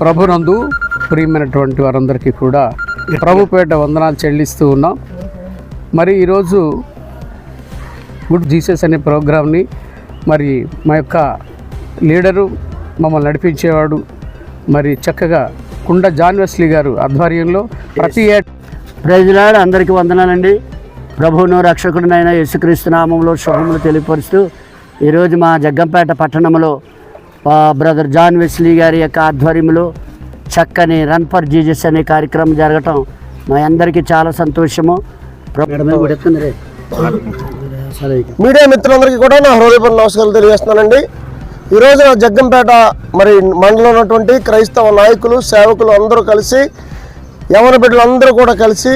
ప్రభునందు ప్రియమైనటువంటి వారందరికీ కూడా ప్రభుపేట వందనాలు చెల్లిస్తూ ఉన్నాం. మరి ఈరోజు గుడ్ జీసస్ అనే ప్రోగ్రామ్ని మరి మా యొక్క లీడరు మమ్మల్ని నడిపించేవాడు. మరి చక్కగా కుండ జాన్వెస్లీ గారు ఆధ్వర్యంలో ప్రతి ప్రజలాడు అందరికీ వందనాలండి. ప్రభువును రక్షకుడినైన యేసుక్రీస్తు నామంలో శుభములు తెలియపరుస్తూ ఈరోజు మా జగ్గంపేట పట్టణంలో బ్రదర్ జాన్ వెస్లీ గారి యొక్క ఆధ్వర్యంలో చక్కని రన్ ఫర్ జీజస్ అనే కార్యక్రమం జరగటం మా అందరికీ చాలా సంతోషము. మీడియా మిత్రులందరికీ కూడా నా హృదయపూర్వక నమస్కారాలు తెలియజేస్తున్నానండి. ఈ రోజున జగ్గంపేట మరి మండలంలో ఉన్నటువంటి క్రైస్తవ నాయకులు సేవకులు అందరూ కలిసి యవన బిడ్డలందరూ కూడా కలిసి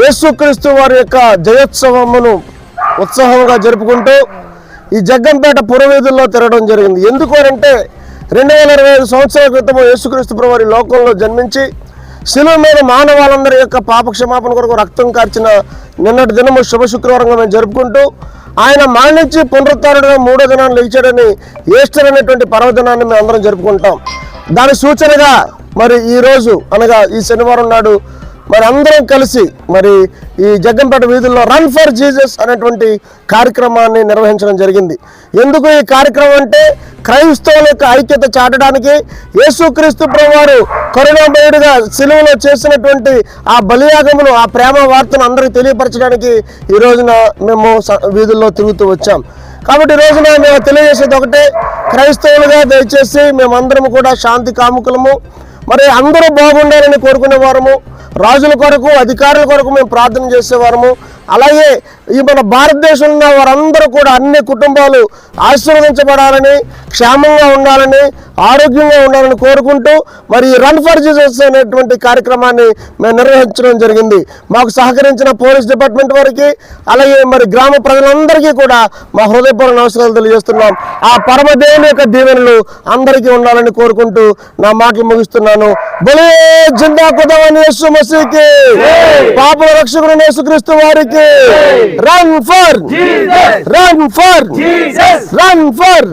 యేసుక్రీస్తు వారి యొక్క జయోత్సవమును ఉత్సాహంగా జరుపుకుంటూ ఈ జగ్గంపేట పురవీధుల్లో తిరగడం జరిగింది. ఎందుకు అంటే రెండు వేల ఇరవై ఐదు సంవత్సరాల క్రితం యేసుక్రీస్తు ప్రభు లోకంలో జన్మించి శిలువ మీద మానవాళ్ళందరి యొక్క పాప క్షమాపణ కొరకు రక్తం కార్చిన నిన్నటి దినము శుభ శుక్రవారంగా మేము జరుపుకుంటూ ఆయన మరణించి పునరుత్థానుడుగా మూడో దినాన్ని లేచాడని ఈస్టర్ అనేటువంటి పర్వదినాన్ని మేము అందరం జరుపుకుంటాం. దాని సూచనగా మరి ఈ రోజు అనగా ఈ శనివారం నాడు మరి అందరం కలిసి మరి ఈ జగ్గంపేట వీధుల్లో రన్ ఫర్ జీసస్ అనేటువంటి కార్యక్రమాన్ని నిర్వహించడం జరిగింది. ఎందుకు ఈ కార్యక్రమం అంటే క్రైస్తవుల యొక్క ఐక్యత చాటడానికి యేసుక్రీస్తు ప్రభువారు కరుణామయుడిగా సిలువలో చేసినటువంటి ఆ బలియాగమును ఆ ప్రేమ వార్తను అందరికీ తెలియపరచడానికి ఈ రోజున మేము స- వీధుల్లో తిరుగుతూ వచ్చాం. కాబట్టి రోజున మేము తెలియజేసేది ఒకటే క్రైస్తవులుగా దయచేసి మేమందరం కూడా శాంతి కాముకులము మరి అందరూ బాగుండాలని కోరుకునే వారము రాజుల కొరకు అధికారుల కొరకు మేము ప్రార్థన చేసేవారము. అలాగే ఈ మన భారతదేశంలో ఉన్న వారందరూ కూడా అన్ని కుటుంబాలు ఆశీర్వదించబడాలని క్షేమంగా ఉండాలని ఆరోగ్యంగా ఉండాలని కోరుకుంటూ మరి రన్ ఫర్ జీసస్ అనేటువంటి కార్యక్రమాన్ని మేము నిర్వహించడం జరిగింది. మాకు సహకరించిన పోలీస్ డిపార్ట్మెంట్ వారికి అలాగే మరి గ్రామ ప్రజలందరికీ కూడా మా హృదయపూర్వక నమస్కారాలు తెలియజేస్తున్నాం. ఆ పరమదేవుని యొక్క దీవెనలు అందరికీ ఉండాలని కోరుకుంటూ నా మాటలు ముగిస్తున్నాను. బలే జిందా కుదవని పాపల రక్షకుడు యేసుక్రీస్తు వారికి. Run for run for run for